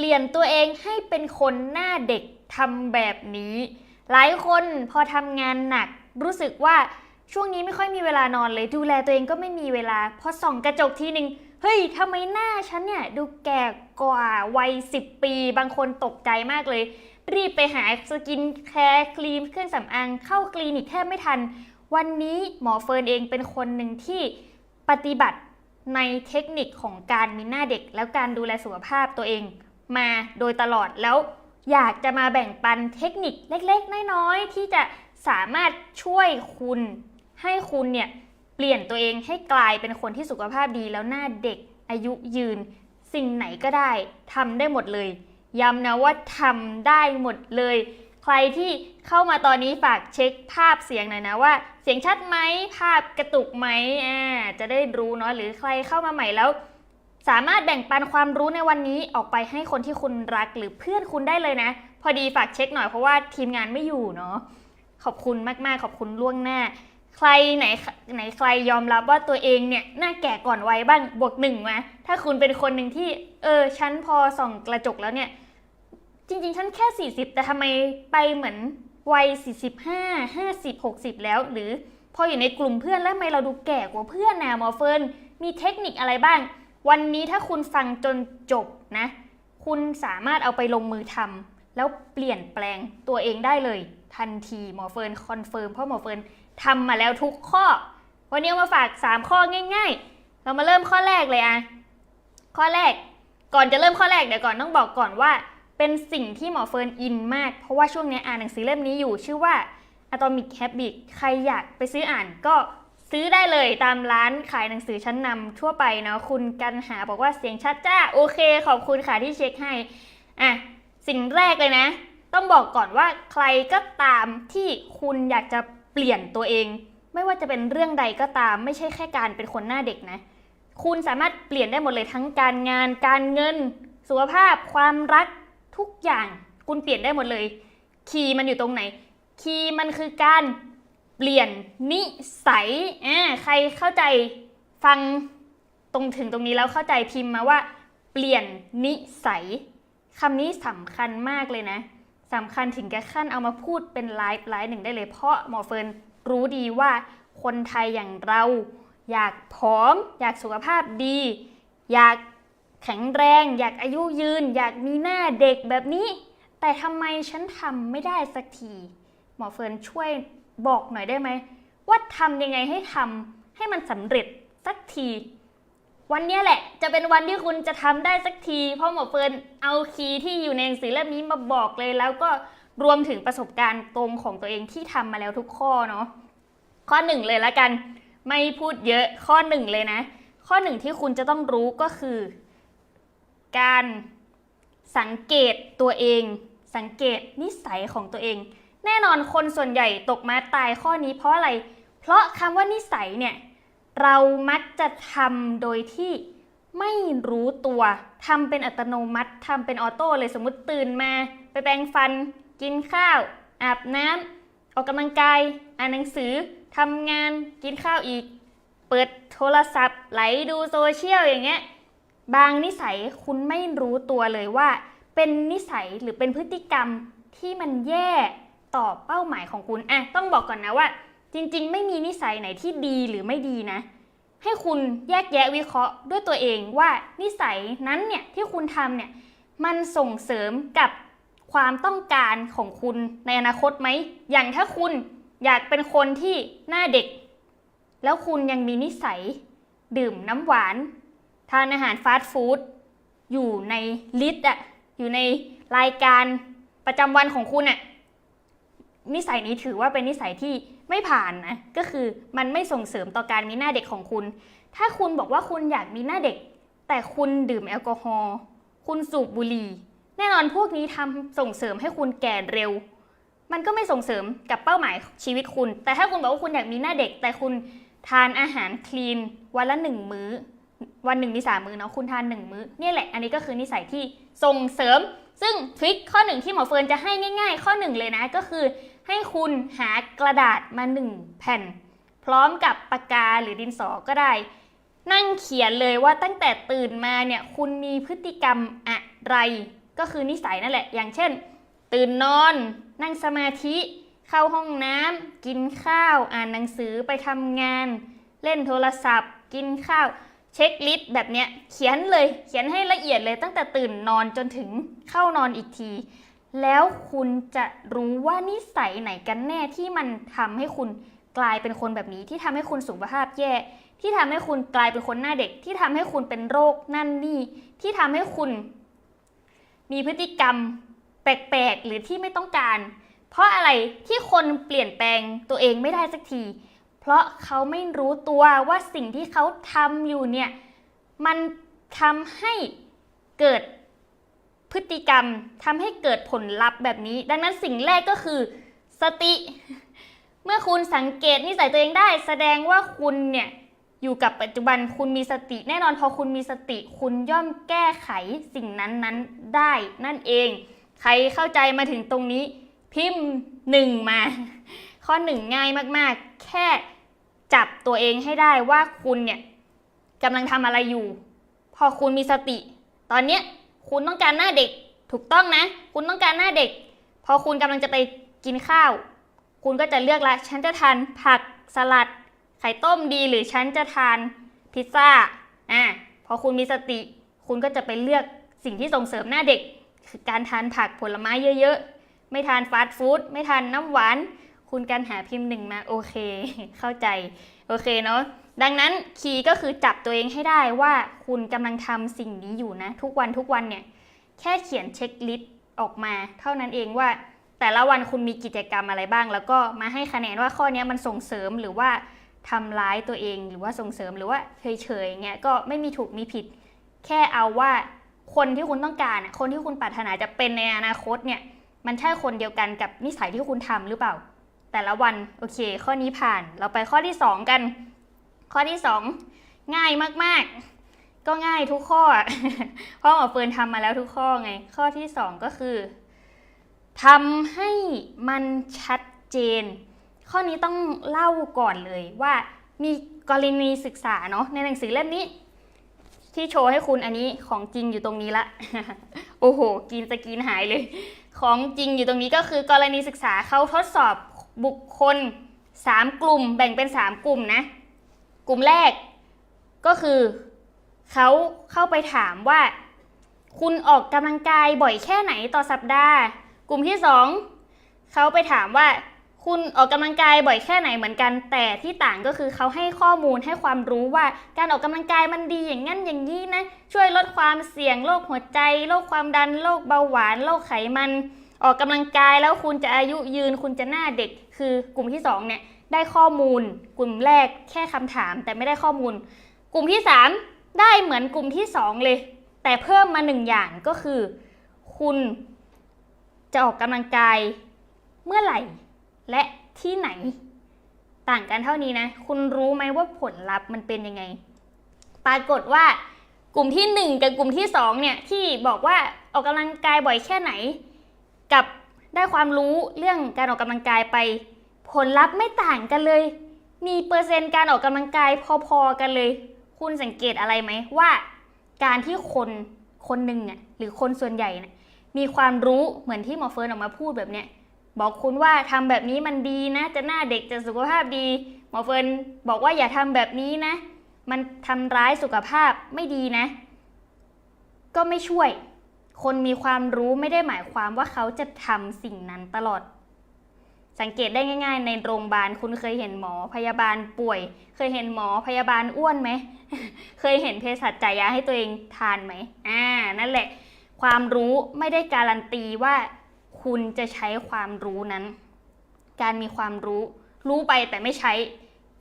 เปลี่ยนตัวเองให้เป็นคนหน้าเด็กทำแบบนี้ หลายคนพอทำงานหนัก รู้สึกว่าช่วงนี้ไม่ค่อยมีเวลานอนเลย ดูแลตัวเองก็ไม่มีเวลา พอส่องกระจกทีหนึ่งเฮ้ยทำไมหน้าฉันเนี่ยดูแก่กว่าวัย 10 ปี บางคนตกใจมากเลย รีบไปหาสกินแคร์ครีมเครื่องสำอางเข้าคลินิกแทบไม่ทัน วันนี้หมอเฟิร์นเองเป็นคนหนึ่งที่ปฏิบัติในเทคนิคของการมีหน้าเด็กแล้วการดูแลสุขภาพตัวเอง มาโดยตลอดแล้วอยากจะมาแบ่งปันเทคนิคเล็กๆ น้อยๆ ที่จะสามารถช่วยคุณ ให้คุณเนี่ยเปลี่ยนตัวเองให้กลายเป็นคนที่สุขภาพดีแล้วหน้าเด็กอายุยืน สิ่งไหนก็ได้ทำได้หมดเลย ย้ำนะว่าทำได้หมดเลย ใครที่เข้ามาตอนนี้ฝากเช็คภาพเสียงหน่อยนะว่า เสียงชัดไหมภาพกระตุกไหมอ่าจะได้รู้เนาะหรือใครเข้ามาใหม่แล้ว สามารถแบ่งปันความรู้ในวันนี้ออกไปให้คนที่คุณรักหรือเพื่อนคุณได้เลยนะ พอดีฝากเช็คหน่อยเพราะว่าทีมงานไม่อยู่เนาะขอบคุณมากๆ ขอบคุณล่วงหน้า ใครไหนไหนใครยอมรับว่าตัวเองเนี่ยหน้าแก่ก่อนวัยบ้างบวกหนึ่งมาถ้าคุณเป็นคนหนึ่งที่ เออฉันพอส่องกระจกแล้วเนี่ย จริง ๆ ฉันแค่ 40 แต่ทำไมไปเหมือนวัย 45 50 60 แล้ว หรือพออยู่ในกลุ่มเพื่อนแล้วทำไมเราดูแก่กว่าเพื่อนนะมอเฟิร์นมีเทคนิคอะไรบ้าง วันนี้ถ้าคุณฟังจนจบนะ คุณสามารถเอาไปลงมือทำแล้วเปลี่ยนแปลงตัวเองได้เลย ทันทีหมอเฟิร์นคอนเฟิร์มเพราะหมอเฟิร์นทำมาแล้วทุกข้อ วันนี้มาฝาก 3 ข้อง่าย ๆ เรามาเริ่มข้อแรกเลยอะข้อแรกก่อนจะเริ่มข้อแรกเดี๋ยวก่อนต้องบอกก่อนว่า เป็นสิ่งที่หมอเฟิร์นอินมาก เพราะว่าช่วงนี้อ่านหนังสือเล่มนี้อยู่ชื่อว่า Atomic habits ใครอยากไปซื้ออ่านก็ ซื้อได้เลยตามร้านขายหนังสือชั้นนำทั่วไปเนาะคุณกันหาบอกว่าเสียงชัดจ้าโอเค ขอบคุณค่ะที่เช็คให้อะสิ่งแรกเลยนะ ต้องบอกก่อนว่าใครก็ตามที่คุณอยากจะเปลี่ยนตัวเอง ไม่ว่าจะเป็นเรื่องใดก็ตาม ไม่ใช่แค่การเป็นคนหน้าเด็กนะ คุณสามารถเปลี่ยนได้หมดเลยทั้งการงาน การเงิน สุขภาพ ความรักทุกอย่าง คุณเปลี่ยนได้หมดเลย คีย์มันอยู่ตรงไหน คีย์มันคือการ เปลี่ยนนิสัยอ่าใครเข้าใจฟังตรงถึงตรงนี้แล้วเข้าใจพิมพ์มาว่า เปลี่ยนนิสัยคำนี้สำคัญมากเลยนะสำคัญถึงกับขั้นเอามาพูดเป็นไลฟ์ไลฟ์หนึ่งได้เลย เพราะหมอเฟิร์นรู้ดีว่าคนไทยอย่างเรา อยากผอม อยากสุขภาพดี อยากแข็งแรง อยากอายุยืน อยากมีหน้าเด็กแบบนี้ แต่ทำไมฉันทำไม่ได้สักที หมอเฟิร์นช่วย บอกหน่อยได้ไหม ว่าทำยังไงให้ทำให้มันสำเร็จสักที วันเนี้ยแหละ จะเป็นวันที่คุณจะทำได้สักที เพราะหมอเฟิร์นเอาคีย์ที่อยู่ในหนังสือเล่มนี้มาบอกเลย แล้วก็รวมถึงประสบการณ์ตรงของตัวเองที่ทำมาแล้วทุกข้อเนาะข้อหนึ่งเลยละกัน ไม่พูดเยอะข้อหนึ่งเลยนะ ข้อหนึ่งที่คุณจะต้องรู้ก็คือ การสังเกตตัวเอง สังเกตนิสัยของตัวเอง แน่นอนคนส่วนใหญ่ตกมาตายข้อนี้เพราะอะไร เพราะคำว่านิสัยเนี่ยเรามักจะทำโดยที่ไม่รู้ตัวทำเป็นอัตโนมัติทำเป็นออโต้เลยสมมติตื่นมา ไปแปรงฟัน กินข้าว อาบน้ำออกกำลังกาย อ่านหนังสือทำงานกินข้าวอีก เปิดโทรศัพท์ ไหลดูโซเชียลอย่างเงี้ยบางนิสัยคุณไม่รู้ตัวเลยว่า เป็นนิสัยหรือเป็นพฤติกรรมที่มันแย่ ต่อเป้าหมายของคุณอะต้องบอกก่อนนะว่า จริงๆ ไม่มีนิสัยไหนที่ดีหรือไม่ดีนะ ให้คุณแยกแยะวิเคราะห์ด้วยตัวเองว่านิสัยนั้นเนี่ยที่คุณทำเนี่ยมันส่งเสริมกับความต้องการของคุณในอนาคตไหม อย่างถ้าคุณอยากเป็นคนที่หน้าเด็ก แล้วคุณยังมีนิสัย ดื่มน้ำหวาน ทานอาหารฟาสต์ฟู้ดอยู่ในลิสต์อะอยู่ในรายการประจำวันของคุณอะ นิสัยนี้ถือว่าเป็นนิสัยที่ไม่ผ่านนะ ก็คือมันไม่ส่งเสริมต่อการมีหน้าเด็กของคุณ ถ้าคุณบอกว่าคุณอยากมีหน้าเด็ก แต่คุณดื่มแอลกอฮอล์คุณสูบบุหรี่ แน่นอนพวกนี้ทำส่งเสริมให้คุณแก่เร็ว มันก็ไม่ส่งเสริมกับเป้าหมายชีวิตคุณ แต่ถ้าคุณบอกว่าคุณอยากมีหน้าเด็ก แต่คุณทานอาหารคลีน วันละหนึ่งมื้อ วันหนึ่งมีสามมื้อเนาะคุณทานหนึ่งมื้อเนี่ยแหละ อันนี้ก็คือนิสัยที่ส่งเสริม ซึ่งทริคข้อหนึ่งที่หมอเฟิร์นจะให้ง่าย ๆ ข้อหนึ่งเลยนะก็คือ ให้คุณหากระดาษมาหนึ่งแผ่น พร้อมกับปากกาหรือดินสอก็ได้ นั่งเขียนเลยว่าตั้งแต่ตื่นมาเนี่ยคุณมีพฤติกรรมอะไร ก็คือนิสัยนั่นแหละ อย่างเช่น ตื่นนอน นั่งสมาธิ เข้าห้องน้ำกินข้าว อ่านหนังสือไปทำงาน เล่นโทรศัพท์ กินข้าวเช็คลิสต์แบบเนี้ยเขียนเลยเขียนให้ละเอียดเลยตั้งแต่ตื่นนอนจนถึงเข้านอนอีกที แล้วคุณจะรู้ว่านิสัยไหนกันแน่ที่มันทำให้คุณกลายเป็นคนแบบนี้ ที่ทำให้คุณสุขภาพแย่ ที่ทำให้คุณกลายเป็นคนหน้าเด็ก ที่ทำให้คุณเป็นโรคนั่นนี่ ที่ทำให้คุณ มีพฤติกรรมแปลกๆหรือที่ไม่ต้องการ เพราะอะไรที่คนเปลี่ยนแปลงตัวเองไม่ได้สักที เพราะเขาไม่รู้ตัวว่าสิ่งที่เขาทำอยู่เนี่ยมันทำให้เกิด พฤติกรรมทำให้เกิดผลลัพธ์แบบนี้ ดังนั้นสิ่งแรกก็คือสติ เมื่อคุณสังเกตนิสัยตัวเองได้ แสดงว่าคุณเนี่ยอยู่กับปัจจุบันคุณมีสติ แน่นอนพอคุณมีสติ คุณย่อมแก้ไขสิ่งนั้นนั้นๆได้นั่นเอง ใครเข้าใจมาถึงตรงนี้ พิมพ์หนึ่งมา ข้อหนึ่งง่ายมากๆ แค่จับตัวเองให้ได้ว่าคุณเนี่ยกำลังทำอะไรอยู่ พอคุณมีสติ ตอนเนี้ย คุณต้องการหน้าเด็กถูกต้องนะ คุณต้องการหน้าเด็ก พอคุณกำลังจะไปกินข้าว คุณก็จะเลือกละ ฉันจะทานผักสลัด ไข่ต้มดีหรือฉันจะทานพิซซ่าอะพอคุณมีสติ คุณก็จะไปเลือกสิ่งที่ส่งเสริมหน้าเด็ก คือการทานผักผลไม้เยอะๆ ไม่ทานฟาสต์ฟู้ดไม่ทานน้ำหวาน คุณการหาพิมพ์หนึ่งมาโอเค เข้าใจ โอเคเนาะ ดังนั้นคีย์ก็คือจับตัวเองให้ได้ว่าคุณกำลังทำสิ่งนี้อยู่นะ ทุกวันทุกวันเนี่ย แค่เขียนเช็คลิสต์ออกมา เท่านั้นเองว่า แต่ละวันคุณมีกิจกรรมอะไรบ้าง แล้วก็มาให้คะแนนว่าข้อนี้มันส่งเสริมหรือว่าทำร้ายตัวเองหรือว่าส่งเสริมหรือว่าเฉยๆอย่างเงี้ยก็ไม่มีถูกมีผิด แค่เอาว่าคนที่คุณต้องการคนที่คุณปรารถนาจะเป็นในอนาคตเนี่ยมันใช่คนเดียวกันกับนิสัยที่คุณทำหรือเปล่า แต่ละวันโอเค ข้อนี้ผ่านเราไปข้อที่สองกัน ข้อที่สองง่ายมากๆ ก็ง่ายทุกข้อ เพราะหมอเฟิร์นทำมาแล้วทุกข้อไง ข้อที่สองก็คือทำให้มันชัดเจน ข้อนี้ต้องเล่าก่อนเลยว่ามีกรณีศึกษาเนาะในหนังสือเล่มนี้ ที่โชว์ให้คุณอันนี้ของจริงอยู่ตรงนี้ละ โอ้โห กินสกินหายเลย ของจริงอยู่ตรงนี้ก็คือกรณีศึกษาเขาทดสอบบุคคล 3 กลุ่ม แบ่งเป็น 3 กลุ่มนะ กลุ่มแรกก็คือเขาเข้าไปถามว่า คุณออกกำลังกายบ่อยแค่ไหนต่อสัปดาห์ กลุ่มที่สองเขาไปถามว่า คุณออกกำลังกายบ่อยแค่ไหนเหมือนกัน แต่ที่ต่างก็คือเขาให้ข้อมูลให้ความรู้ว่าการออกกำลังกายมันดีอย่างนั้นอย่างนี้นะ ช่วยลดความเสี่ยงโรคหัวใจโรคความดันโรคเบาหวานโรคไขมัน ออกกำลังกายแล้วคุณจะอายุยืน คุณจะหน้าเด็ก คือกลุ่มที่สองเนี่ย ได้ข้อมูล กลุ่มแรกแค่คำถาม แต่ไม่ได้ข้อมูล กลุ่มที่สามได้เหมือนกลุ่มที่สองเลย แต่เพิ่มมาหนึ่งอย่างก็คือ คุณจะออกกำลังกายเมื่อไหร่ และที่ไหน ต่างกันเท่านี้นะ คุณรู้ไหมว่าผลลัพธ์มันเป็นยังไง ปรากฏว่ากลุ่มที่หนึ่งกับกลุ่มที่สองเนี่ยที่บอกว่าออกกำลังกายบ่อยแค่ไหน กับได้ความรู้เรื่องการออกกำลังกายไป ผลลัพธ์ไม่ต่างกันเลย มีเปอร์เซ็นต์การออกกำลังกายพอๆกันเลย คุณสังเกตอะไรไหมว่า การที่คนคนหนึ่งอะหรือคนส่วนใหญ่น่ะมีความรู้เหมือนที่หมอเฟิร์นออกมาพูดแบบเนี้ยบอกคุณว่าทำแบบนี้มันดีนะ จะหน้าเด็กจะสุขภาพดี หมอเฟิร์นบอกว่าอย่าทำแบบนี้นะ มันทำร้ายสุขภาพไม่ดีนะ ก็ไม่ช่วย คนมีความรู้ไม่ได้หมายความว่าเขาจะทำสิ่งนั้นตลอด สังเกตได้ง่าย ๆ ในโรงพยาบาลคุณเคยเห็นหมอพยาบาลป่วย เคยเห็นหมอพยาบาลอ้วนไหม เคยเห็นเภสัชจ่ายยาให้ตัวเองทานไหมอ่านั่นแหละ ความรู้ไม่ได้การันตีว่าคุณจะใช้ความรู้นั้น การมีความรู้ รู้ไปแต่ไม่ใช้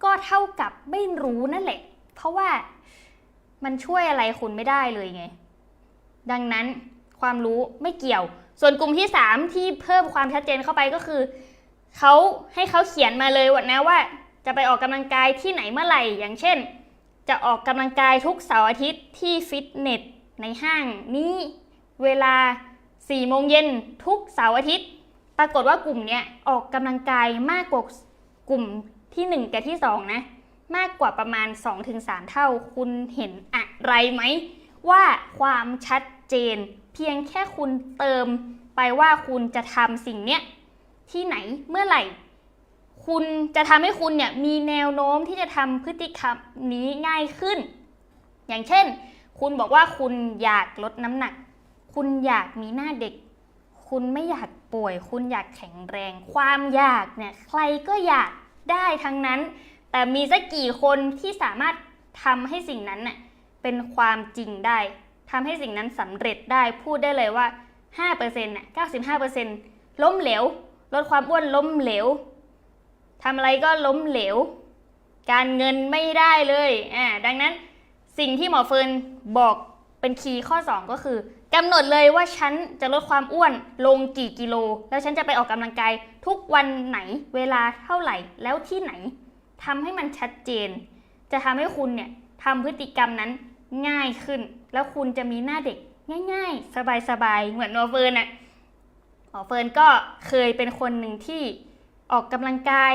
ก็เท่ากับไม่รู้นั่นแหละ เพราะว่ามันช่วยอะไรคุณไม่ได้เลยไง ดังนั้นความรู้ไม่เกี่ยว ส่วนกลุ่มที่ 3 ที่เพิ่มความชัดเจนเข้าไปก็คือ เขาให้เขาเขียนมาเลยว่านะว่า จะไปออกกำลังกายที่ไหนเมื่อไหร่ อย่างเช่น จะออกกำลังกายทุกเสาร์อาทิตย์ที่ฟิตเนสในห้างนี้เวลา4โมงเย็นทุกเสาร์อาทิตย์ ปรากฏว่ากลุ่มเนี้ยออกกำลังกายมากกว่ากลุ่มที่ 1 กับที่ 2 นะ มากกว่าประมาณ 2-3 เท่า คุณเห็นอะไรไหม ว่าความชัดเจน เพียงแค่คุณเติมไปว่าคุณจะทำสิ่งเนี้ย ที่ไหนเมื่อไหร่ คุณจะทำให้คุณเนี่ยมีแนวโน้มที่จะทำพฤติกรรมนี้ง่ายขึ้น อย่างเช่น คุณบอกว่าคุณอยากลดน้ำหนัก คุณอยากมีหน้าเด็ก คุณไม่อยากป่วย คุณอยากแข็งแรง ความอยากเนี่ยใครก็อยากได้ทั้งนั้น แต่มีสักกี่คนที่สามารถทำให้สิ่งนั้นน่ะเป็นความจริงได้ทำให้สิ่งนั้นสำเร็จได้พูดได้เลยว่า 5%น่ะ95%ล้มเหลว ลดความอ้วนล้มเหลวทำอะไรก็ล้มเหลว การเงินไม่ได้เลยอ่าดังนั้นสิ่งที่หมอเฟิร์นบอกเป็นคีย์ข้อ 2 ก็คือกำหนดเลยว่าฉันจะลดความอ้วนลงกี่กิโล แล้วฉันจะไปออกกำลังกายทุกวันไหนเวลาเท่าไหร่แล้วที่ไหนทำให้มันชัดเจน จะทำให้คุณเนี่ยทำพฤติกรรมนั้นง่ายขึ้น แล้วคุณจะมีหน้าเด็กง่าย ๆ สบายๆเหมือนหมอเฟิร์นอะ อเฟิร์นก็เคยเป็นคนหนึ่งที่ออกกำลังกาย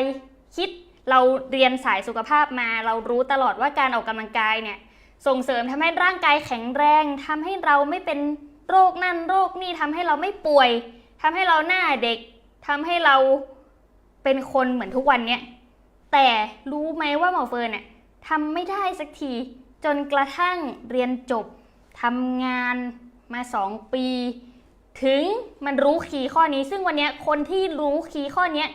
คิดเราเรียนสายสุขภาพมา เรารู้ตลอดว่าการออกกำลังกายเนี่ยส่งเสริมทำให้ร่างกายแข็งแรงทำให้เราไม่เป็นโรคนั่นโรคนี่ทำให้เราไม่ป่วยทำให้เราหน้าเด็กทำให้เราเป็นคนเหมือนทุกวันเนี้ยแต่รู้ไหมว่าหมอเฟิร์นเนี่ยทำไม่ได้สักที จนกระทั่งเรียนจบทำงานมาสองปี ถึงมันรู้คีย์ข้อนี้ ซึ่งวันนี้คนที่รู้คีย์ข้อนี้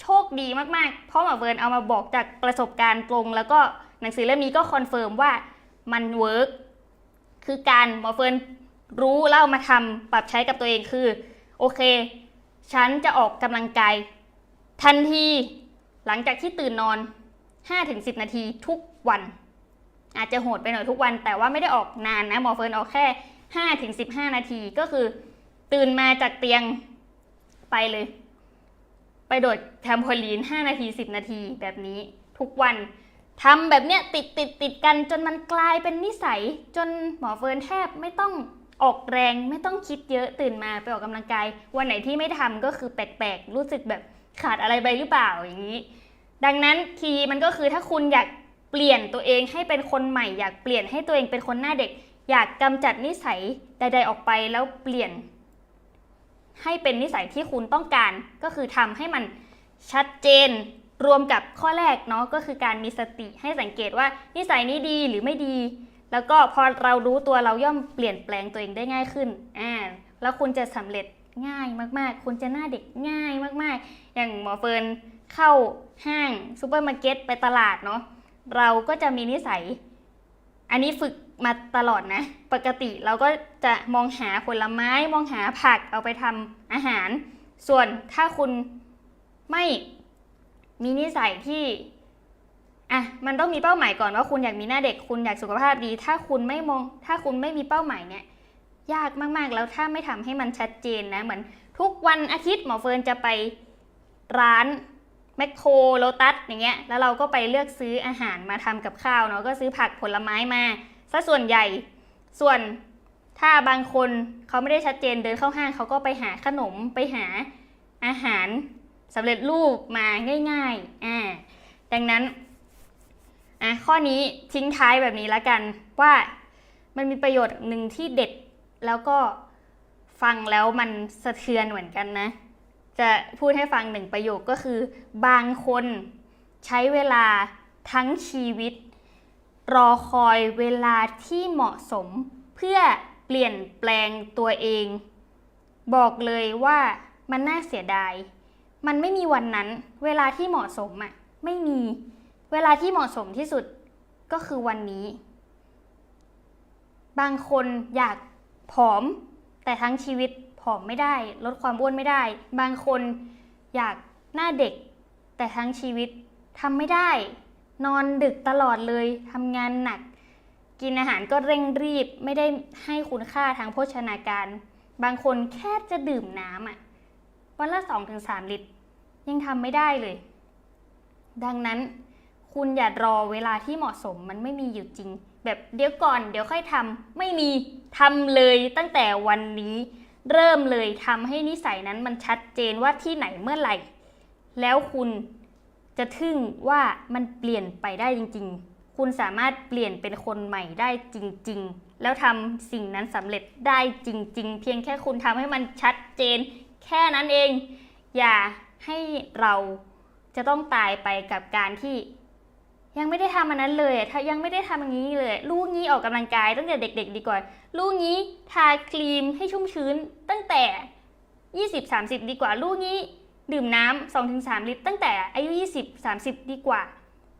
โชคดีมากๆ เพราะหมอเฟิร์นเอามาบอกจากประสบการณ์ตรง แล้วก็หนังสือเล่มนี้ก็คอนเฟิร์มว่ามันเวิร์กคือการหมอเฟิร์นรู้แล้วเอามาทำปรับใช้กับตัวเองคือ โอเค ฉันจะออกกำลังกายทันทีหลังจากที่ตื่นนอน 5-10 นาทีทุกวัน อาจจะโหดไปหน่อยทุกวัน แต่ว่าไม่ได้ออกนานนะหมอเฟิร์นออกแค่ 5-15 นาทีก็คือ ตื่นมาจากเตียงไปเลย ไปโดดแทมโพลีน 5 นาที 10 นาทีแบบนี้ทุกวันทำแบบเนี้ยติดติดติดกันจนมันกลายเป็นนิสัย จนหมอเฟิร์นแทบไม่ต้องออกแรงไม่ต้องคิดเยอะตื่นมาไปออกกำลังกาย วันไหนที่ไม่ทำก็คือแปลกๆ รู้สึกแบบขาดอะไรไปหรือเปล่าอย่างนี้ ดังนั้นคีย์มันก็คือถ้าคุณอยากเปลี่ยนตัวเองให้เป็นคนใหม่ อยากเปลี่ยนให้ตัวเองเป็นคนหน้าเด็ก อยากกำจัดนิสัยใด ๆออกไปแล้วเปลี่ยน ให้เป็นนิสัยที่คุณต้องการ ก็คือทำให้มันชัดเจนรวมกับข้อแรกเนาะก็คือการมีสติให้สังเกตว่านิสัยนี้ดีหรือไม่ดี แล้วก็พอเรารู้ตัวเราย่อมเปลี่ยนแปลงตัวเองได้ง่ายขึ้นอ่าแล้วคุณจะสำเร็จง่ายมากๆ คุณจะหน้าเด็กง่ายมากๆ อย่างหมอเฟิร์นเข้าห้างซูเปอร์มาร์เก็ตไปตลาดเนาะเราก็จะมีนิสัย อันนี้ฝึก มาตลอดนะ ปกติเราก็จะมองหาผลไม้มองหาผักเอาไปทำอาหาร ส่วนถ้าคุณไม่มีนิสัยที่อะมันต้องมีเป้าหมายก่อนว่าคุณอยากมีหน้าเด็กคุณอยากสุขภาพดี ถ้าคุณไม่มอง ถ้าคุณไม่มีเป้าหมายเนี่ยยากมากๆแล้วถ้าไม่ทำให้มันชัดเจนนะเหมือนทุกวันอาทิตย์หมอเฟิร์นจะไปร้านแมคโครโลตัสอย่างเงี้ยแล้วเราก็ไปเลือกซื้ออาหารมาทำกับข้าวเนาะก็ซื้อผักผลไม้มา ซะส่วนใหญ่ ส่วนถ้าบางคนเขาไม่ได้ชัดเจนเดินเข้าห้างเขาก็ไปหาขนมไปหาอาหารสำเร็จรูปมาง่ายๆอ่าดังนั้นอะข้อนี้ทิ้งท้ายแบบนี้แล้วกันว่ามันมีประโยชน์หนึ่งที่เด็ดแล้วก็ฟังแล้วมันสะเทือนเหมือนกันนะ จะพูดให้ฟังหนึ่งประโยคก็คือบางคนใช้เวลาทั้งชีวิต รอคอยเวลาที่เหมาะสม เพื่อเปลี่ยนแปลงตัวเอง บอกเลยว่ามันน่าเสียดาย มันไม่มีวันนั้น เวลาที่เหมาะสมอะไม่มี เวลาที่เหมาะสมที่สุดก็คือวันนี้ บางคนอยากผอม แต่ทั้งชีวิตผอมไม่ได้ ลดความอ้วนไม่ได้ บางคนอยากหน้าเด็ก แต่ทั้งชีวิตทำไม่ได้ นอนดึกตลอดเลยทำงานหนัก กินอาหารก็เร่งรีบไม่ได้ให้คุณค่าทางโภชนาการ บางคนแค่จะดื่มน้ำอะวันละ 2-3 ลิตร ยังทำไม่ได้เลย ดังนั้นคุณอย่ารอเวลาที่เหมาะสมมันไม่มีอยู่จริง แบบเดี๋ยวก่อนเดี๋ยวค่อยทำไม่มีทำเลยตั้งแต่วันนี้ เริ่มเลยทำให้นิสัยนั้นมันชัดเจนว่าที่ไหนเมื่อไหร่ แล้วคุณ จะทึ่งว่ามันเปลี่ยนไปได้จริง ๆ คุณสามารถเปลี่ยนเป็นคนใหม่ได้จริง ๆ แล้วทำสิ่งนั้นสำเร็จได้จริง ๆ เพียงแค่คุณทำให้มันชัดเจน แค่นั้นเอง อย่าให้เราจะต้องตายไปกับการที่ยังไม่ได้ทำอันนั้นเลย ถ้ายังไม่ได้ทำอย่างนี้เลย ลูกนี้ออกกำลังกายตั้งแต่เด็ก ๆ ดีกว่า ลูกนี้ทาครีมให้ชุ่มชื้นตั้งแต่ 20-30 ดีกว่า ลูกนี้ ดื่มน้ำ2-3ลิตร ตั้งแต่อายุ 20-30 ดีกว่า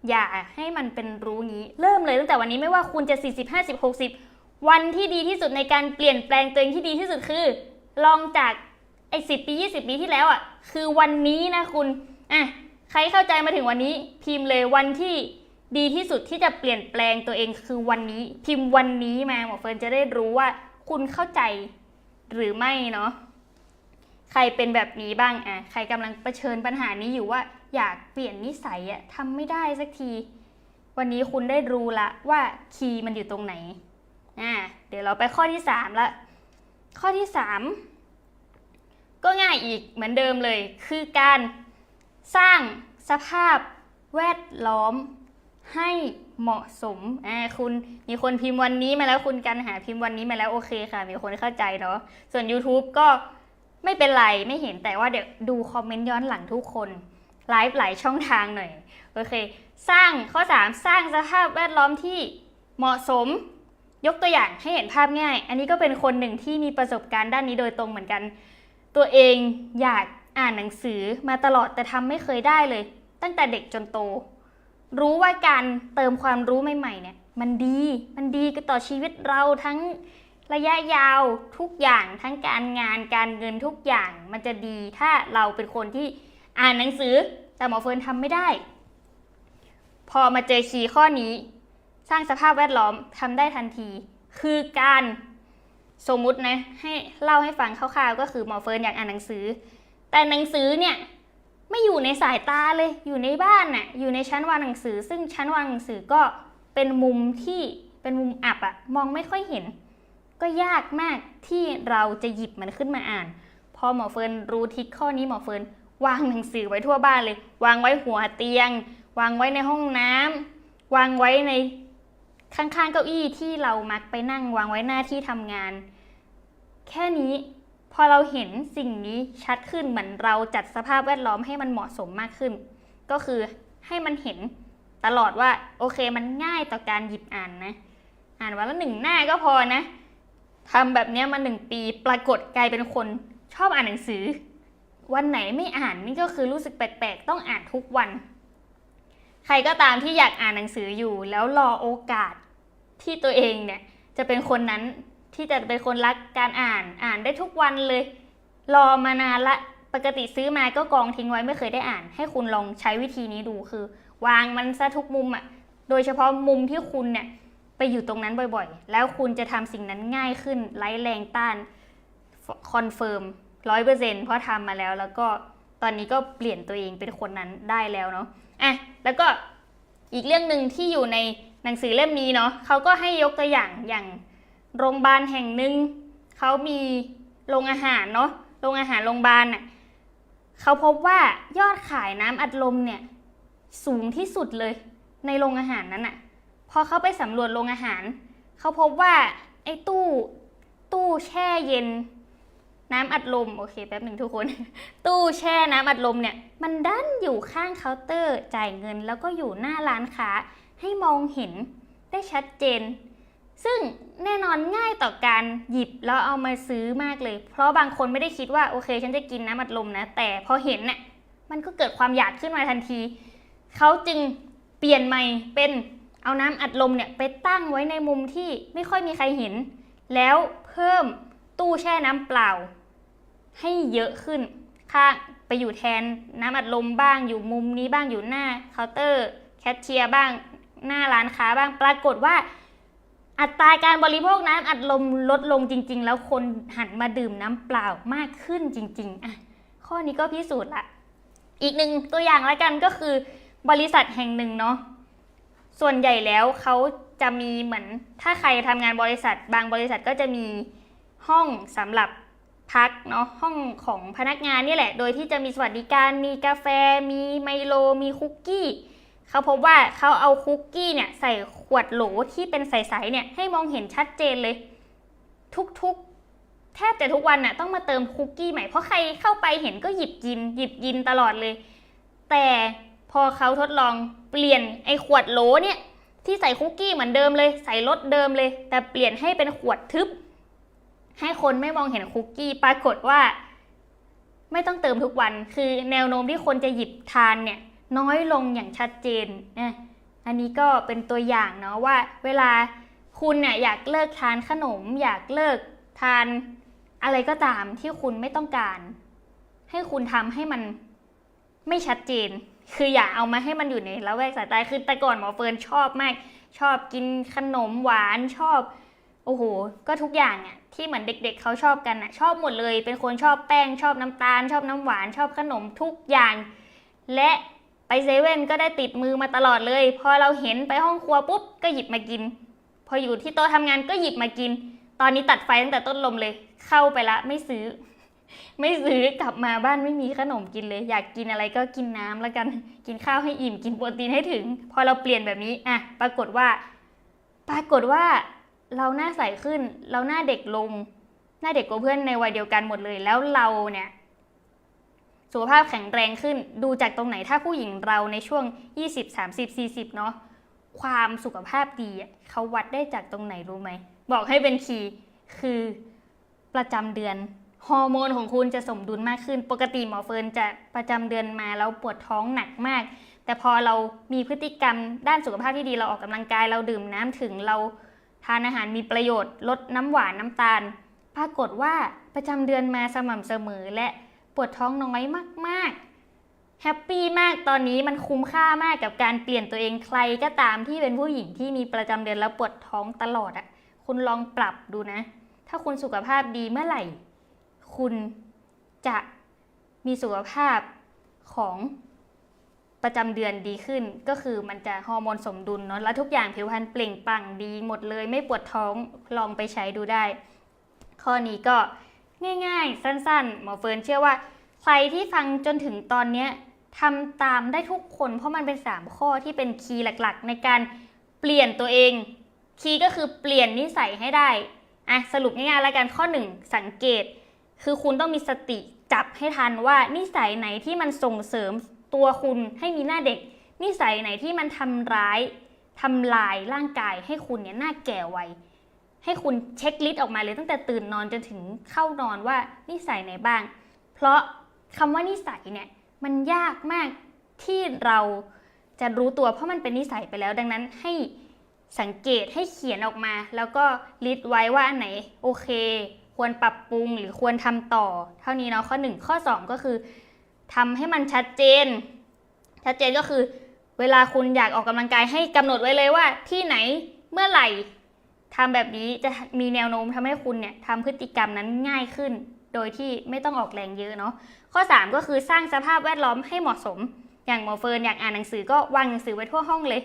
อย่าให้มันเป็นรู้งี้ เริ่มเลยตั้งแต่วันนี้ไม่ว่าคุณจะ 40 50 60 วันที่ดีที่สุดในการเปลี่ยนแปลงตัวเองที่ดีที่สุดคือ ลองจากไอ้สิปี 20 ปีที่แล้วอะ คือวันนี้นะคุณอะใครเข้าใจมาถึงวันนี้พิมพ์เลยวันที่ดีที่สุดที่จะเปลี่ยนแปลงตัวเองคือวันนี้ พิมพ์วันนี้มาหมอเฟิร์นจะได้รู้ว่าคุณเข้าใจหรือไม่เนาะ ใครเป็นแบบนี้บ้างอะใครกำลังเผชิญปัญหานี้อยู่ว่าอยากเปลี่ยนนิสัยอะทำไม่ได้สักที วันนี้คุณได้รู้ละว่าคีย์มันอยู่ตรงไหนอ่าเดี๋ยวเราไปข้อที่สามละข้อที่สามก็ง่ายอีกเหมือนเดิมเลย คือการสร้างสภาพแวดล้อมให้เหมาะสมอ่าคุณมีคนพิมพ์วันนี้มาแล้วคุณกันหาพิมพ์วันนี้มาแล้วโอเคค่ะ มีคนเข้าใจเนาะส่วน YouTube ก็ ไม่เป็นไรไม่เห็นแต่ว่าเดี๋ยวดูคอมเมนต์ย้อนหลังทุกคนไลฟ์หลายช่องทางหน่อยโอเค สร้างข้อ 3 สร้างสภาพแวดล้อมที่เหมาะสมยกตัวอย่างให้เห็นภาพง่าย อันนี้ก็เป็นคนหนึ่งที่มีประสบการณ์ด้านนี้โดยตรงเหมือนกัน ตัวเองอยากอ่านหนังสือมาตลอดแต่ทำไม่เคยได้เลย ตั้งแต่เด็กจนโต รู้ว่าการเติมความรู้ใหม่ๆเนี่ย มันดีมันดีกับต่อชีวิตเราทั้ง ระยะยาวทุกอย่างทั้งการงานการเงินทุกอย่างมันจะดีถ้าเราเป็นคนที่อ่านหนังสือแต่หมอเฟิร์นทำไม่ได้ พอมาเจอคีย์ข้อนี้ สร้างสภาพแวดล้อมทำได้ทันที คือการสมมุตินะให้เล่าให้ฟังคร่าวๆ ก็คือหมอเฟิร์นอยากอ่านหนังสือ แต่หนังสือเนี่ยไม่อยู่ในสายตาเลยอยู่ในบ้านน่ะอยู่ในชั้นวางหนังสือ ซึ่งชั้นวางหนังสือก็เป็นมุมที่เป็นมุมอับอะมองไม่ค่อยเห็น ก็ยากมากที่เราจะหยิบมันขึ้นมาอ่าน พอหมอเฟิร์นรู้ทริกข้อนี้หมอเฟิร์นวางหนังสือไว้ทั่วบ้านเลย วางไว้หัวเตียง วางไว้ในห้องน้ำวางไว้ในข้างๆเก้าอี้ที่เรามักไปนั่งวางไว้หน้าที่ทำงาน แค่นี้พอเราเห็นสิ่งนี้ชัดขึ้นเหมือนเราจัดสภาพแวดล้อมให้มันเหมาะสมมากขึ้น ก็คือให้มันเห็นตลอดว่าโอเคมันง่ายต่อการหยิบอ่านนะ อ่านวันละหนึ่งหน้าก็พอนะ ทำแบบนี้มาหนึ่งปีปรากฏกลายเป็นคนชอบอ่านหนังสือ วันไหนไม่อ่านนี่ก็คือรู้สึกแปลกๆ ต้องอ่านทุกวัน ใครก็ตามที่อยากอ่านหนังสืออยู่ แล้วรอโอกาสที่ตัวเองเนี่ยจะเป็นคนนั้นที่จะเป็นคนรักการอ่านอ่านได้ทุกวันเลย รอมานานละปกติซื้อมาก็กองทิ้งไว้ไม่เคยได้อ่าน ให้คุณลองใช้วิธีนี้ดูคือ วางมันซะทุกมุมอะ่ะโดยเฉพาะมุมที่คุณเนี่ย ไปอยู่ตรงนั้นบ่อยๆ แล้วคุณจะทำสิ่งนั้นง่ายขึ้นไร้แรงต้านคอนเฟิร์มร้อยเปอร์เซ็นเพราะทำมาแล้ว แล้วก็ตอนนี้ก็เปลี่ยนตัวเองเป็นคนนั้นได้แล้วเนาะอะแล้วก็อีกเรื่องหนึ่งที่อยู่ในหนังสือเล่มนี้เนาะเขาก็ให้ยกตัวอย่างอย่างโรงพยาบาลแห่งหนึ่งเขามีโรงอาหารเนาะโรงอาหารโรงพยาบาลน่ะเขาพบว่ายอดขายน้ำอัดลมเนี่ยสูงที่สุดเลยในโรงอาหารนั้นน่ะ พอเขาไปสำรวจโรงอาหาร เขาพบว่าไอ้ตู้ตู้แช่เย็น น้ำอัดลม โอเคแป๊บหนึ่งทุกคน ตู้แช่น้ำอัดลมเนี่ย มันดันอยู่ข้างเคาน์เตอร์จ่ายเงิน แล้วก็อยู่หน้าร้านค้าให้มองเห็นได้ชัดเจน ซึ่งแน่นอนง่ายต่อการหยิบแล้วเอามาซื้อมากเลย เพราะบางคนไม่ได้คิดว่าโอเค ฉันจะกินน้ำอัดลมนะ แต่พอเห็นเนี่ยมันก็เกิดความอยากขึ้นมาทันที เขาจึงเปลี่ยนใหม่เป็น เอาน้ำอัดลมเนี่ยไปตั้งไว้ในมุมที่ไม่ค่อยมีใครเห็น แล้วเพิ่มตู้แช่น้ำเปล่า ให้เยอะขึ้น ข้างไปอยู่แทนน้ำอัดลมบ้างอยู่มุมนี้บ้างอยู่หน้าเคาน์เตอร์แคชเชียร์บ้าง หน้าร้านค้าบ้างปรากฏว่า อัตราการบริโภคน้ำอัดลมลดลงจริง ๆ แล้วคนหันมาดื่มน้ำเปล่ามากขึ้นจริงๆอะข้อนี้ก็พิสูจน์ละ อีกหนึ่งตัวอย่างละกันก็คือบริษัทแห่งหนึ่งเนาะ ส่วนใหญ่แล้วเขาจะมีเหมือนถ้าใครทำงานบริษัท บางบริษัทก็จะมีห้องสำหรับพักเนาะห้องของพนักงานนี่แหละ โดยที่จะมีสวัสดิการมีกาแฟ มีไมโล มีคุกกี้เขาพบว่าเขาเอาคุกกี้เนี่ยใส่ขวดโหลที่เป็นใสๆเนี่ยให้มองเห็นชัดเจนเลย ทุกๆ แทบจะทุกวันน่ะต้องมาเติมคุกกี้ใหม่เพราะใครเข้าไปเห็นก็หยิบกิน หยิบกินตลอดเลย แต่ พอเขาทดลองเปลี่ยนไอ้ขวดโหลเนี่ยที่ใส่คุกกี้เหมือนเดิมเลย ใส่รสเดิมเลย แต่เปลี่ยนให้เป็นขวดทึบ ให้คนไม่มองเห็นคุกกี้ปรากฏว่า ไม่ต้องเติมทุกวัน คือแนวโน้มที่คนจะหยิบทานเนี่ยน้อยลงอย่างชัดเจนนะอันนี้ก็เป็นตัวอย่างเนาะว่าเวลาคุณเนี่ยอยากเลิกทานขนม อยากเลิกทานอะไรก็ตามที่คุณไม่ต้องการ ให้คุณทำให้มันไม่ชัดเจน คืออย่าเอามาให้มันอยู่ในละแวกสายตาคือแต่ก่อนหมอเฟิร์นชอบมาก ชอบกินขนมหวานชอบโอ้โหก็ทุกอย่างอะที่เหมือนเด็ก ๆเขาชอบกันอะชอบหมดเลย เป็นคนชอบแป้งชอบน้ำตาล ชอบน้ำหวานชอบขนมทุกอย่าง และไปเซเว่นก็ได้ติดมือมาตลอดเลย พอเราเห็นไปห้องครัวปุ๊บก็หยิบมากิน พออยู่ที่โต๊ะทำงานก็หยิบมากิน ตอนนี้ตัดไฟตั้งแต่ต้นลมเลย เข้าไปละไม่ซื้อ ไม่ซื้อกลับมาบ้านไม่มีขนมกินเลย อยากกินอะไรก็กินน้ำแล้วกันกินข้าวให้อิ่มกินโปรตีนให้ถึง พอเราเปลี่ยนแบบนี้อะปรากฏว่า ปรากฏว่าเราหน้าใสขึ้น เราหน้าเด็กลง หน้าเด็กกว่าเพื่อนในวัยเดียวกันหมดเลย แล้วเราเนี่ยสุขภาพแข็งแรงขึ้นดูจากตรงไหนถ้าผู้หญิงเราในช่วง 20 30 40 เนาะความสุขภาพดีเขาวัดได้จากตรงไหนรู้ไหม บอกให้เป็นคีย์คือประจำเดือน ฮอร์โมนของคุณจะสมดุลมากขึ้น ปกติหมอเฟิร์นจะประจำเดือนมาแล้วปวดท้องหนักมาก แต่พอเรามีพฤติกรรมด้านสุขภาพที่ดีเราออกกำลังกายเราดื่มน้ำถึงเราทานอาหารมีประโยชน์ ลดน้ำหวานน้ำตาล ปรากฏว่าประจำเดือนมาสม่ำเสมอและปวดท้องน้อยมากๆแฮปปี้มากตอนนี้มันคุ้มค่ามากกับการเปลี่ยนตัวเองใครก็ตามที่เป็นผู้หญิงที่มีประจำเดือนแล้วปวดท้องตลอดอะ่ะคุณลองปรับดูนะ ถ้าคุณสุขภาพดีเมื่อไหร่ คุณจะมีสุขภาพของประจำเดือนดีขึ้น ก็คือมันจะฮอร์โมนสมดุลเนาะแล้วทุกอย่างผิวพรรณเปล่งปลั่งดีหมดเลยไม่ปวดท้องลองไปใช้ดูได้ ข้อนี้ก็ง่ายๆ สั้นๆ หมอเฟิร์นเชื่อว่า ใครที่ฟังจนถึงตอนนี้ทำตามได้ทุกคนเพราะมันเป็น 3 ข้อที่เป็นคีย์หลักๆ ในการเปลี่ยนตัวเอง คีย์ก็คือเปลี่ยนนิสัยให้ได้อะสรุปง่ายๆแล้วกันข้อ 1 สังเกต คือคุณต้องมีสติจับให้ทันว่านิสัยไหนที่มันส่งเสริมตัวคุณให้มีหน้าเด็ก นิสัยไหนที่มันทำร้ายทำลายร่างกายให้คุณเนี่ยหน้าแก่ไวให้คุณเช็คลิสต์ออกมาเลยตั้งแต่ตื่นนอนจนถึงเข้านอนว่านิสัยไหนบ้าง เพราะคำว่านิสัยเนี่ยมันยากมากที่เราจะรู้ตัวเพราะมันเป็นนิสัยไปแล้ว ดังนั้นให้สังเกตให้เขียนออกมา แล้วก็ลิสต์ไว้ว่าอันไหนโอเค ควรปรับปรุงหรือควรทำต่อ เท่านี้เนาะข้อ 1 ข้อ 2 ก็คือทำให้มันชัดเจน ชัดเจนก็คือ เวลาคุณอยากออกกำลังกายให้กำหนดไว้เลยว่าที่ไหนเมื่อไหร่ทำแบบนี้จะมีแนวโน้มทำให้คุณเนี่ยทำพฤติกรรมนั้นง่ายขึ้น โดยที่ไม่ต้องออกแรงเยอะเนาะข้อ 3 ก็คือสร้างสภาพแวดล้อมให้เหมาะสม อย่างหมอเฟิร์นอยากอ่านหนังสือก็วางหนังสือไว้ทั่วห้องเลย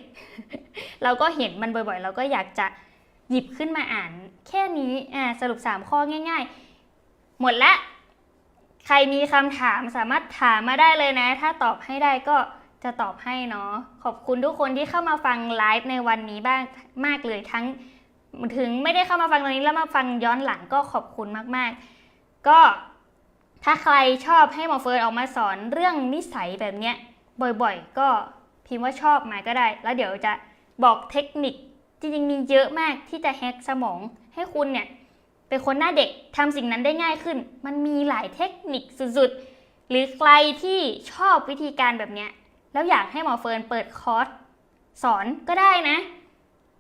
เราก็เห็นมันบ่อยๆ เราก็อยากจะ หยิบขึ้นมาอ่าน แค่นี้อ่าสรุป 3 ข้อง่าย ๆ หมดละ ใครมีคำถามสามารถถามมาได้เลยนะ ถ้าตอบให้ได้ก็จะตอบให้เนาะขอบคุณทุกคนที่เข้ามาฟังไลฟ์ในวันนี้บ้างมากเลยทั้งถึงไม่ได้เข้ามาฟังตรงนี้แล้วมาฟังย้อนหลังก็ขอบคุณมากๆ ก็ถ้าใครชอบให้หมอเฟิร์นออกมาสอนเรื่องนิสัยแบบเนี้ยบ่อยๆ ก็พิมพ์ว่าชอบมาก็ได้ แล้วเดี๋ยวจะบอกเทคนิค จริงๆมีเยอะมากที่จะแฮกสมองให้คุณเนี่ยเป็นคนหน้าเด็กทำสิ่งนั้นได้ง่ายขึ้น มันมีหลายเทคนิคสุดๆ หรือใครที่ชอบวิธีการแบบเนี้ยแล้วอยากให้หมอเฟิร์นเปิดคอร์สสอนก็ได้นะ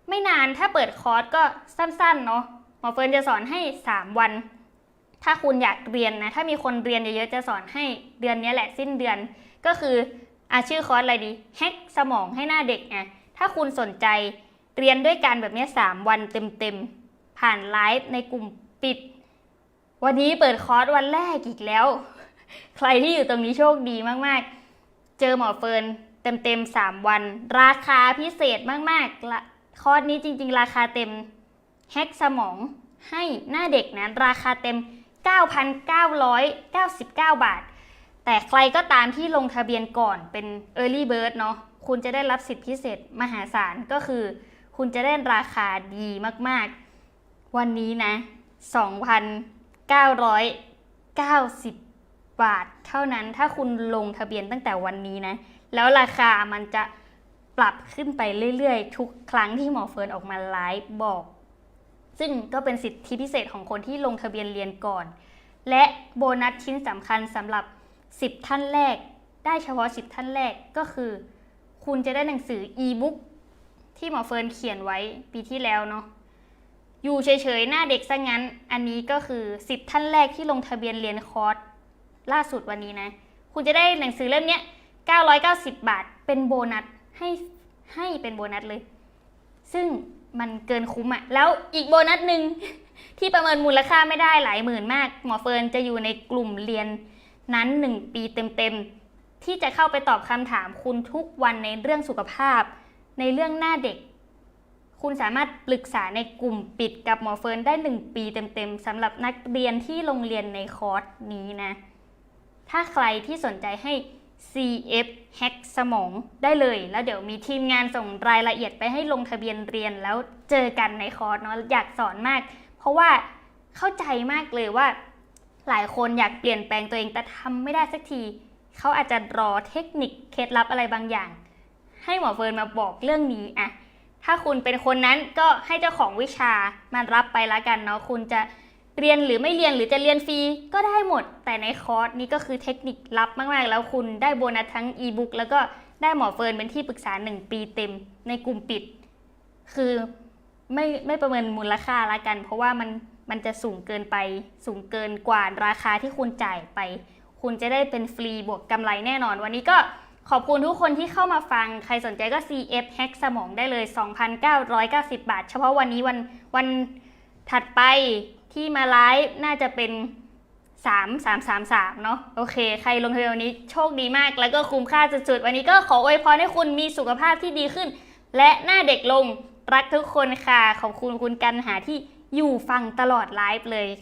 ไม่นานถ้าเปิดคอร์สก็สั้นๆเนาะหมอเฟิร์นจะสอนให้ 3 วัน ถ้าคุณอยากเรียนนะ ถ้ามีคนเรียนเยอะๆจะสอนให้เดือนนี้แหละสิ้นเดือน ก็คืออาชื่อคอร์สอะไรดีแฮกสมองให้หน้าเด็กไงถ้าคุณสนใจ เรียนด้วยกันแบบนี้ 3 วันเต็มๆ ผ่านไลฟ์ในกลุ่มปิด วันนี้เปิดคอร์สวันแรกอีกแล้ว ใครที่อยู่ตรงนี้โชคดีมากๆ เจอหมอเฟิร์นเต็มๆ 3 วัน ราคาพิเศษมากๆ คอร์สนี้จริง ๆ ราคาเต็มแฮกสมองให้หน้าเด็กนะราคาเต็ม 9,999 บาท แต่ใครก็ตามที่ลงทะเบียนก่อนเป็น Early Bird เนาะคุณจะได้รับสิทธิพิเศษมหาศาลก็คือ คุณจะได้ราคาดีมากๆ วันนี้นะ 2,990 บาท เท่านั้นถ้าคุณลงทะเบียนตั้งแต่วันนี้นะ แล้วราคามันจะปรับขึ้นไปเรื่อยๆ ทุกครั้งที่หมอเฟิร์นออกมาไลฟ์บอก ซึ่งก็เป็นสิทธิพิเศษของคนที่ลงทะเบียนเรียนก่อน และโบนัสชิ้นสำคัญสำหรับ 10 ท่านแรก ได้เฉพาะ 10 ท่านแรกก็คือ คุณจะได้หนังสืออีบุ๊ก ที่หมอเฟิร์นเขียนไว้ปีที่แล้วเนาะอยู่เฉยๆ หน้าเด็กซะงั้น อันนี้ก็คือ 10 ท่านแรกที่ลงทะเบียนเรียนคอร์สล่าสุดวันนี้นะ คุณจะได้หนังสือเล่มนี้ย990 บาท เป็นโบนัสให้ให้เป็นโบนัสเลย ซึ่งมันเกินคุ้มอะแล้วอีกโบนัสหนึ่งที่ประเมินมูลค่าไม่ได้หลายหมื่นมาก หมอเฟิร์นจะอยู่ในกลุ่มเรียนนั้น 1 ปีเต็มๆ ที่จะเข้าไปตอบคำถามคุณทุกวันในเรื่องสุขภาพ ในเรื่องหน้าเด็ก คุณสามารถปรึกษาในกลุ่มปิดกับหมอเฟิร์นได้ 1 ปีเต็มๆสำหรับนักเรียนที่โรงเรียนในคอร์สนี้นะ ถ้าใครที่สนใจให้ CF Hack สมองได้เลย แล้วเดี๋ยวมีทีมงานส่งรายละเอียดไปให้ลงทะเบียนเรียนแล้วเจอกันในคอร์สเนาะอยากสอนมาก เพราะว่าเข้าใจมากเลยว่า หลายคนอยากเปลี่ยนแปลงตัวเองแต่ทำไม่ได้สักที เขาอาจจะรอเทคนิคเคล็ดลับอะไรบางอย่าง ให้หมอเฟิร์นมาบอกเรื่องนี้อะถ้าคุณเป็นคนนั้นก็ให้เจ้าของวิชามารับไปละกันเนาะคุณจะเรียนหรือไม่เรียนหรือจะเรียนฟรีก็ได้หมด แต่ในคอร์สนี้ก็คือเทคนิคลับมาก ๆ แล้วคุณได้โบนัสทั้งอีบุ๊กแล้วก็ได้หมอเฟิร์นเป็นที่ปรึกษา 1 ปีเต็มในกลุ่มปิด คือไม่ไม่ประเมินมูลค่าละกัน เพราะว่ามันมันจะสูงเกินไป สูงเกินกว่าราคาที่คุณจ่ายไป คุณจะได้เป็นฟรีบวกกำไรแน่นอน วันนี้ก็ ขอบคุณทุกคนที่เข้ามาฟัง ใครสนใจก็ CF Hack สมองได้เลย 2,990 บาท เฉพาะวันนี้วันวันถัดไปที่มาไลฟ์น่าจะเป็น 3 3 3 3 เนาะโอเค ใครลงทะเบียนวันนี้โชคดีมาก แล้วก็คุ้มค่าสุดๆ วันนี้ก็ขออวยพรให้คุณมีสุขภาพที่ดีขึ้น และหน้าเด็กลงรักทุกคนค่ะ ขอบคุณคุณกันหาที่อยู่ฟังตลอดไลฟ์เลย